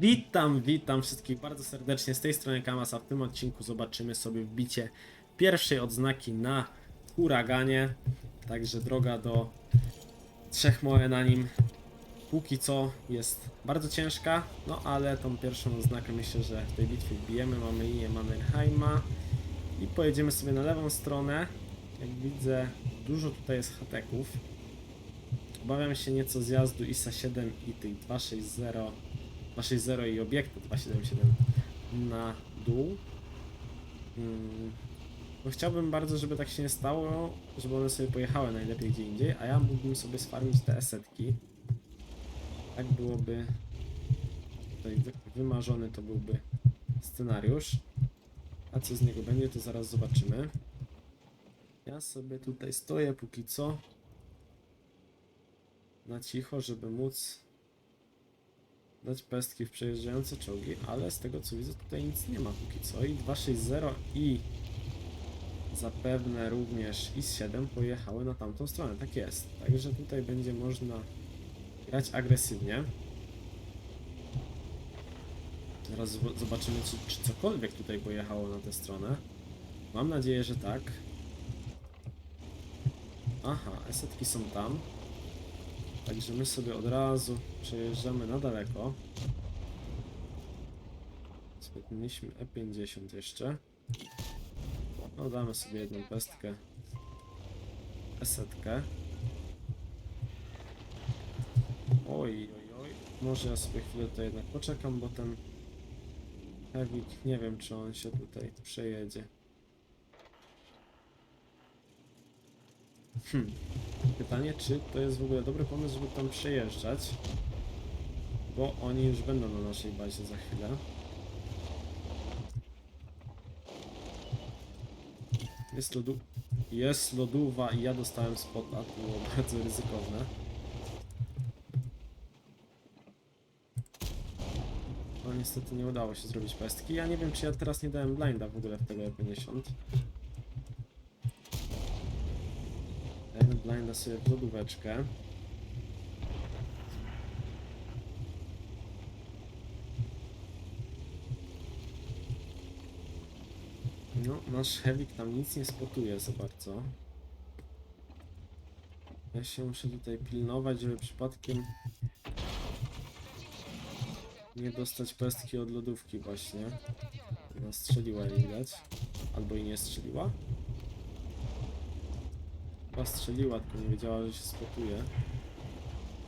Witam, witam wszystkich bardzo serdecznie z tej strony Kamasa. W tym odcinku zobaczymy sobie wbicie pierwszej odznaki na huraganie. Także droga do trzech moje na nim póki co jest bardzo ciężka, no ale tą pierwszą odznakę myślę, że w tej bitwie wbijemy. Mamy linię Mannerheima i pojedziemy sobie na lewą stronę. Jak widzę, dużo tutaj jest hateków. Obawiam się nieco zjazdu ISA 7 i tych 260 260 i obiektu 277 na dół. No chciałbym bardzo, żeby tak się nie stało, żeby one sobie pojechały najlepiej gdzie indziej, a ja mógłbym sobie sfarmić te esetki. Tak byłoby tutaj wy- wymarzony to byłby scenariusz. A co z niego będzie, to zaraz zobaczymy. Ja sobie tutaj stoję póki co na cicho, żeby móc dać pestki w przejeżdżające czołgi, ale z tego co widzę tutaj nic nie ma póki co i 260 i zapewne również IS-7 pojechały na tamtą stronę, tak jest. Także tutaj będzie można grać agresywnie. Zaraz zob- zobaczymy czy, czy cokolwiek tutaj pojechało na tę stronę. Mam nadzieję, że tak. Aha, esetki są tam. Także my sobie od razu przejeżdżamy na daleko. Zmieniliśmy E50 jeszcze. No damy sobie jedną pestkę. Esetkę. Oj, oj, oj. Może ja sobie chwilę tutaj jednak poczekam, bo ten Hewik, nie wiem czy on się tutaj przejedzie. Hmm. Pytanie, czy to jest w ogóle dobry pomysł, żeby tam przejeżdżać? Bo oni już będą na naszej bazie za chwilę. Jest lodu... Jest i ja dostałem spota, to było bardzo ryzykowne. No niestety nie udało się zrobić pestki. Ja nie wiem, czy ja teraz nie dałem blinda w ogóle w tego E50. Blinda sobie lodóweczkę. No, nasz Hewik tam nic nie spotuje za bardzo. Ja się muszę tutaj pilnować, żeby przypadkiem nie dostać pestki od lodówki właśnie. Ona strzeliła widać. Albo i nie strzeliła. Chyba strzeliła, tylko nie wiedziała, że się spotuje.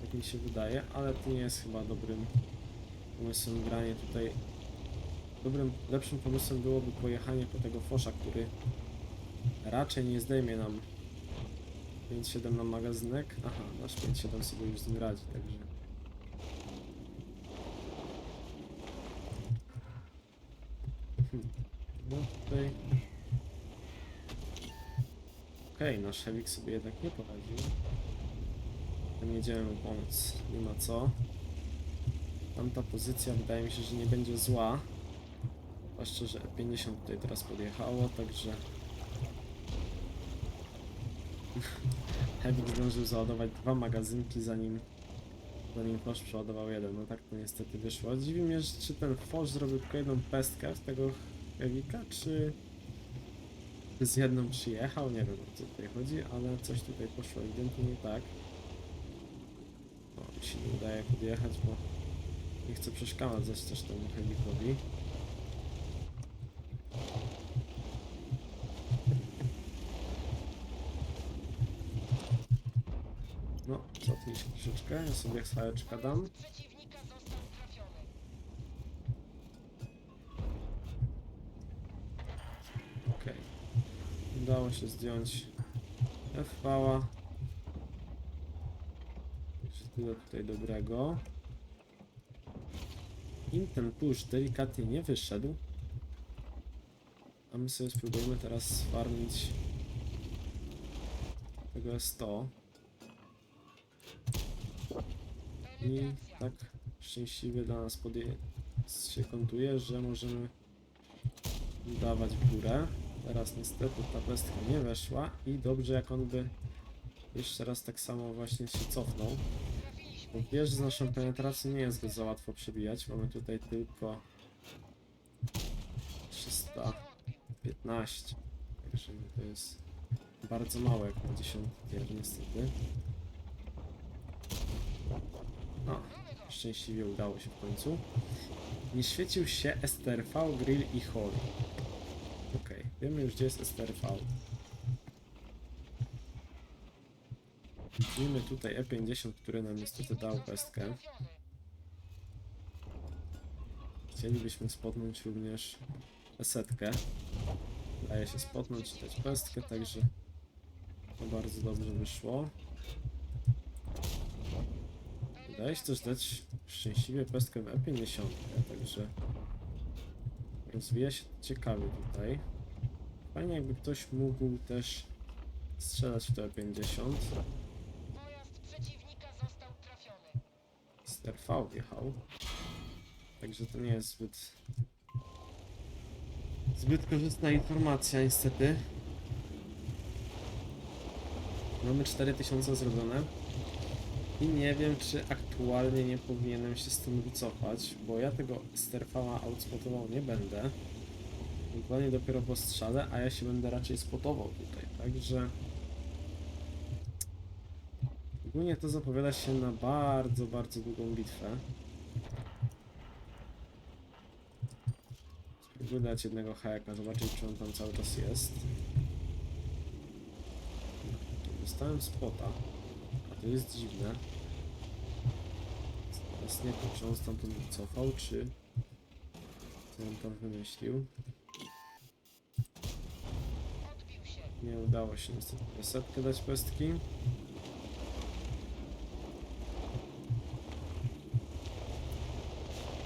Tak mi się wydaje, ale to nie jest chyba dobrym pomysłem granie tutaj. Dobrym, lepszym pomysłem byłoby pojechanie po tego fosza, który raczej nie zdejmie nam 5-7 na magazynek. Aha, nasz 5-7 sobie już z nim radzi, także. Hmm. No tutaj Okej, nasz Hewik sobie jednak nie poradził. Tam jedziemy mu pomóc. Nie ma co. Tamta pozycja wydaje mi się, że nie będzie zła. Zwłaszcza, że E50 tutaj teraz podjechało, także... Hewik zdążył załadować dwa magazynki zanim zanim Fosz przeładował jeden. No tak to niestety wyszło. Dziwi mnie, czy ten Fosz zrobił tylko jedną pestkę z tego Hewika, czy z jedną przyjechał, nie wiem o co tutaj chodzi, ale coś tutaj poszło ewidentnie nie tak. O, mi się nie udaje podjechać, bo nie chcę przeszkadzać też temu Hewikowi. No, cofnij się troszeczkę, ja sobie chwałeczkę dam. Udało się zdjąć FV. Także tyle tutaj dobrego. Im ten push delikatnie nie wyszedł. A my sobie spróbujemy teraz sfarmić tego 100. I tak szczęśliwie dla nas podje się kontuje, że możemy dawać w górę. Teraz niestety ta pestka nie weszła i dobrze jak on by jeszcze raz tak samo właśnie się cofnął. Bo wiesz, z naszą penetracją nie jest go za łatwo przebijać. Mamy tutaj tylko 315. Także no to jest bardzo mało jak na 10 tier niestety. No, szczęśliwie udało się w końcu. Nie świecił się STRV, Grill i Hall. Wiemy już gdzie jest STRV. Widzimy tutaj E50, który nam niestety dał pestkę. Chcielibyśmy spotnąć również setkę. Daje się spotnąć i dać pestkę, także to bardzo dobrze wyszło. Daje się też dać szczęśliwie pestkę w E50, także rozwija się ciekawie tutaj. Fajnie jakby ktoś mógł też strzelać w to E50. Pojazd przeciwnika został trafiony. z RV wjechał. Także to nie jest zbyt zbyt korzystna informacja niestety. Mamy 4000 zrobione. I nie wiem czy aktualnie nie powinienem się z tym wycofać, bo ja tego sterfała outspotował nie będę. Ewentualnie dopiero po strzale, a ja się będę raczej spotował tutaj, także... Ogólnie to zapowiada się na bardzo, bardzo długą bitwę. Spróbuję dać jednego hajaka, zobaczyć czy on tam cały czas jest. Dostałem spota, a to jest dziwne. Teraz nie wiem, czy on stamtąd cofał, czy co on tam wymyślił. Odbił się. Nie udało się niestety setkę dać pestki.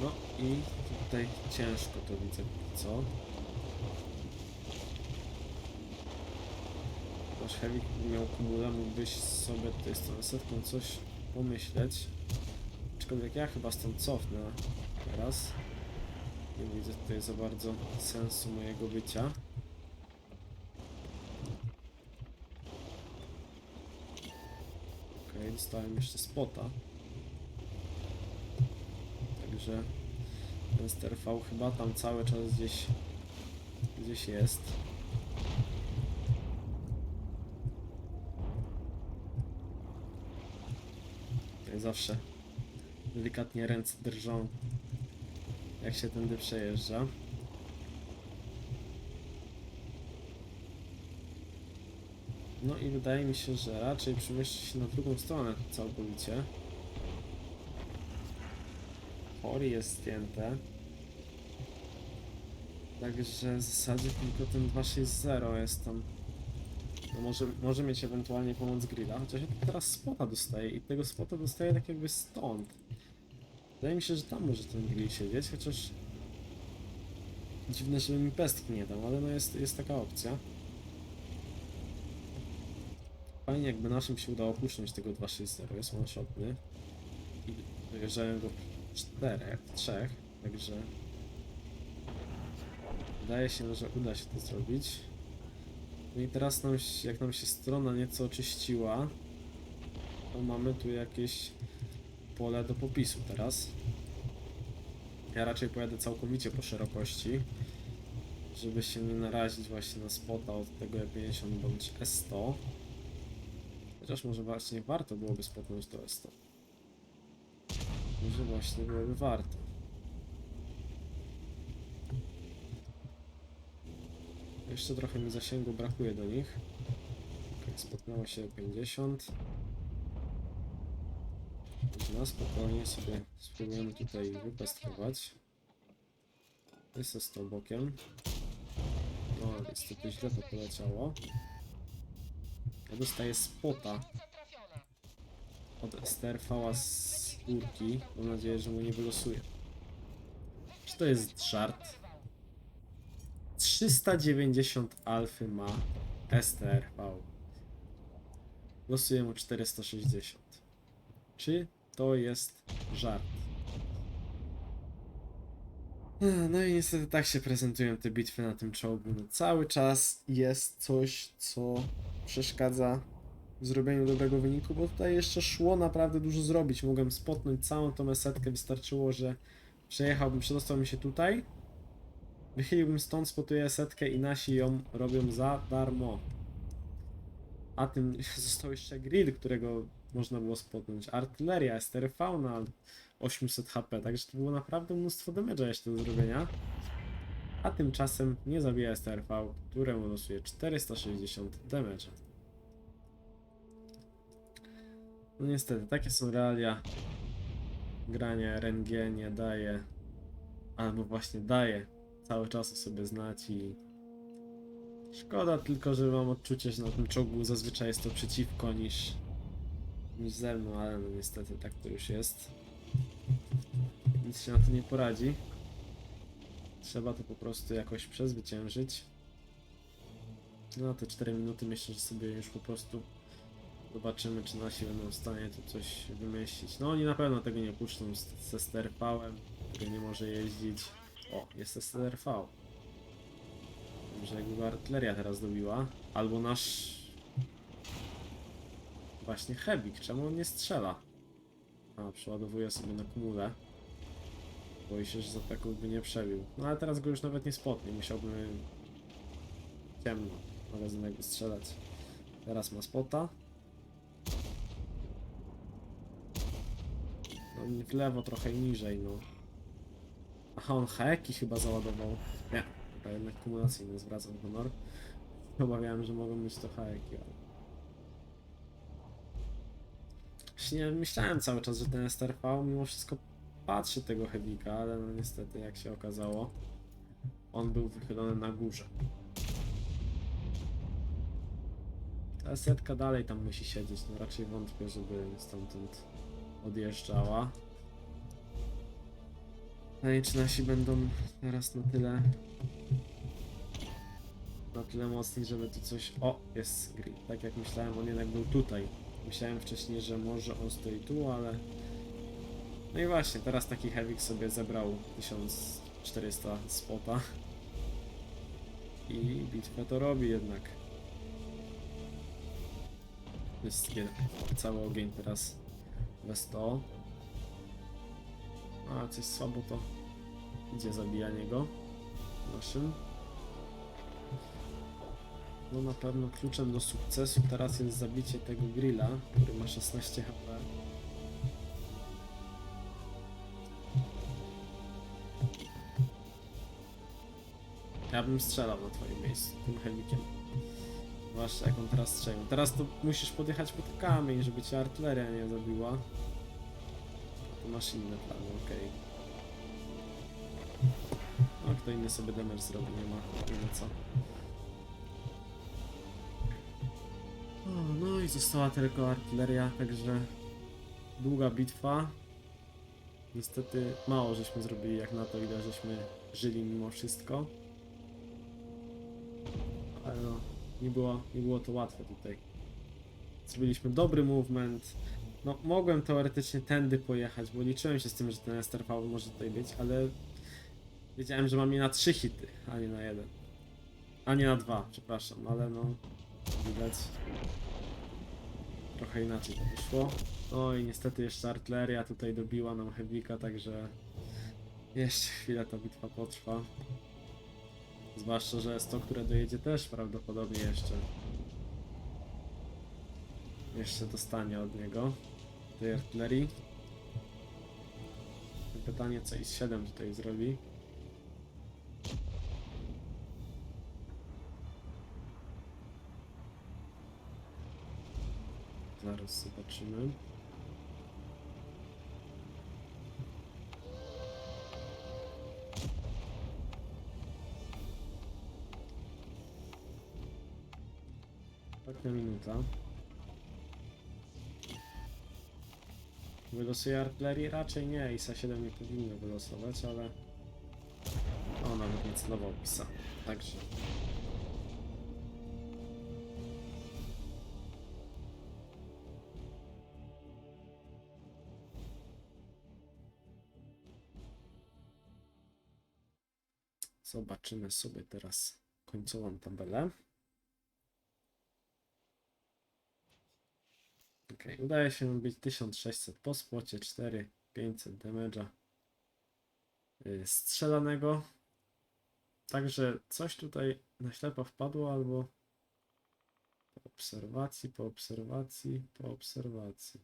No i tutaj ciężko to widzę co. Nasz Heavy miał kumula, mógłbyś sobie tutaj z tą setką coś pomyśleć. Aczkolwiek ja chyba stąd cofnę teraz. Nie widzę tutaj za bardzo sensu mojego bycia. Okej, dostałem jeszcze spota. Także ten sterv chyba tam cały czas gdzieś gdzieś jest. Jak zawsze delikatnie ręce drżą jak się tędy przejeżdża. No i wydaje mi się, że raczej przemieszczy się na drugą stronę całkowicie. Chory jest zdjęte. Także w zasadzie tylko ten 260 jest tam. No może, może mieć ewentualnie pomoc grilla, chociaż ja teraz spota dostaję i tego spota dostaję tak jakby stąd. Wydaje mi się, że tam może ten grill siedzieć, chociaż dziwne, żeby mi pestki nie dał, ale no jest, jest taka opcja. Fajnie jakby naszym się udało puszczać tego 260, jest one-shotny. I wyjeżdżają go w czterech, w trzech, także... Wydaje się, że uda się to zrobić. No i teraz nam, jak nam się strona nieco oczyściła, to mamy tu jakieś pole do popisu teraz. Ja raczej pojadę całkowicie po szerokości, żeby się nie narazić właśnie na spota od tego E50 bądź S100. Chociaż może właśnie warto byłoby spotnąć to S100. Może właśnie byłoby warto. Jeszcze trochę mi zasięgu brakuje do nich. Ok, spotnęło się 50. Na spokojnie sobie spróbujemy tutaj wypestkować. Jest z tą bokiem. No, niestety źle to poleciało. Ja dostaję spota od STRV z górki. Mam nadzieję, że mu nie wylosuje. Czy to jest żart? 390 alfy ma STRV. Losuje mu 460. Czy to jest żart? No i niestety tak się prezentują te bitwy na tym czołgu. No, cały czas jest coś, co przeszkadza w zrobieniu dobrego wyniku, bo tutaj jeszcze szło naprawdę dużo zrobić. Mogłem spotnąć całą tą esetkę, wystarczyło, że przejechałbym, przedostał mi się tutaj, wychyliłbym stąd, spotuję esetkę i nasi ją robią za darmo. A tym został jeszcze grid, którego można było spotnąć, artyleria, STRV 800 HP, także to było naprawdę mnóstwo damage'a jeszcze do zrobienia. A tymczasem nie zabija STRV, któremu losuje 460 damage'a. No niestety, takie są realia. Granie RNG nie daje, albo właśnie daje cały czas o sobie znać i szkoda tylko, że mam odczucie, że na tym czołgu zazwyczaj jest to przeciwko niż, niż ze mną, ale no niestety tak to już jest. Nic się na to nie poradzi. Trzeba to po prostu jakoś przezwyciężyć. No te 4 minuty myślę, że sobie już po prostu zobaczymy, czy nasi będą w stanie tu coś wymyślić. No oni na pewno tego nie puszczą ze STRV-em, który nie może jeździć. O, jest STRV. Może jakby artyleria teraz dobiła. Albo nasz... Właśnie Hebik, czemu on nie strzela? A, przeładowuje sobie na kumulę. Boi się, że z ataków by nie przebił. No ale teraz go już nawet nie spotnie, musiałby ciemno magazynek strzelać. Teraz ma spota. No w lewo trochę niżej, no. Aha, on heki chyba załadował. Nie, chyba jednak kumulacyjny, zwracam honor. Obawiałem, że mogą być to heki, ale... Właśnie myślałem cały czas, że ten STRV mimo wszystko patrzy tego Hebika, ale no niestety jak się okazało, on był wychylony na górze. Ta setka dalej tam musi siedzieć, no raczej wątpię, żeby stamtąd odjeżdżała. No i czy nasi będą teraz na tyle na tyle mocni, żeby tu coś... O, jest grill. Tak jak myślałem, on jednak był tutaj. Myślałem wcześniej, że może on stoi tu, ale... No i właśnie, teraz taki Hevik sobie zebrał 1400 spota. I bitwę to robi jednak. Wszystkie, cały ogień teraz we 100. A, coś słabo to idzie zabijanie go. Naszym. No na pewno kluczem do sukcesu teraz jest zabicie tego grilla, który ma 16 HP. Ja bym strzelał na twoim miejscu, tym chemikiem. Zwłaszcza jak on teraz strzelił. Teraz to musisz podjechać pod kamień, żeby cię artyleria nie zabiła. To masz inne plany, okej. No kto inny sobie damage zrobi, nie ma, nie ma co. O, no i została tylko artyleria, także długa bitwa. Niestety mało żeśmy zrobili jak na to, ile żeśmy żyli mimo wszystko. Ale no, nie było, nie było to łatwe tutaj. Zrobiliśmy dobry movement. No, mogłem teoretycznie tędy pojechać, bo liczyłem się z tym, że ten STRV może tutaj być, ale wiedziałem, że mam je na trzy hity, a nie na jeden. A nie na dwa, przepraszam, ale no, widać. Trochę inaczej to wyszło. No i niestety jeszcze artyleria tutaj dobiła nam Hewika, także jeszcze chwilę ta bitwa potrwa. Zwłaszcza, że jest to, które dojedzie też prawdopodobnie jeszcze. Jeszcze dostanie od niego tej artylerii. Pytanie, co IS-7 tutaj zrobi. Zaraz zobaczymy. Minuta. Wylosuje artylerii? Raczej nie, ISA 7 nie powinno wylosować, ale... O, nawet nie celował PISA. Także... Zobaczymy sobie teraz końcową tabelę. Okej, udaje się bić 1600 po spocie, 4500 damage'a yy, strzelanego. Także coś tutaj na ślepo wpadło albo po obserwacji, po obserwacji, po obserwacji.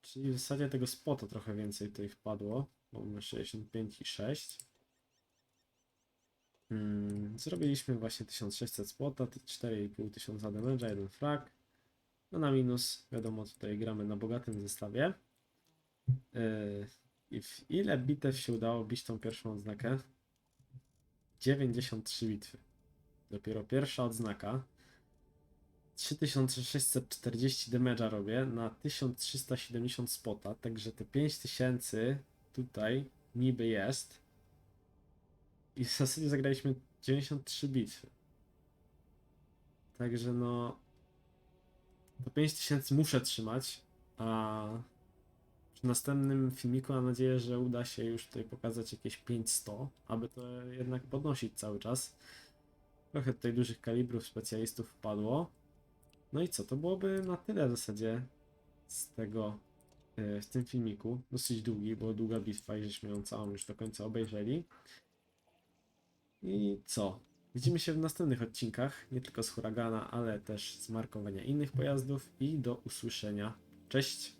Czyli w zasadzie tego spota trochę więcej tutaj wpadło. bo Mamy 65 i 6. Mm, zrobiliśmy właśnie 1600 spota, 4500 tysiąca damage'a, jeden frag. No na minus, wiadomo, tutaj gramy na bogatym zestawie. Yy, I w ile bitew się udało bić tą pierwszą odznakę? 93 bitwy. Dopiero pierwsza odznaka. 3640 damage'a robię na 1370 spota, także te 5000 tutaj niby jest. I w zasadzie zagraliśmy 93 bitwy. Także no. To 5000 muszę trzymać, a przy następnym filmiku mam nadzieję, że uda się już tutaj pokazać jakieś 500, aby to jednak podnosić cały czas. Trochę tutaj dużych kalibrów specjalistów wpadło. No i co, to byłoby na tyle w zasadzie z tego, e, w tym filmiku. Dosyć długi, bo długa bitwa i żeśmy ją całą już do końca obejrzeli. I co? Widzimy się w następnych odcinkach, nie tylko z huragana, ale też z markowania innych pojazdów i do usłyszenia. Cześć!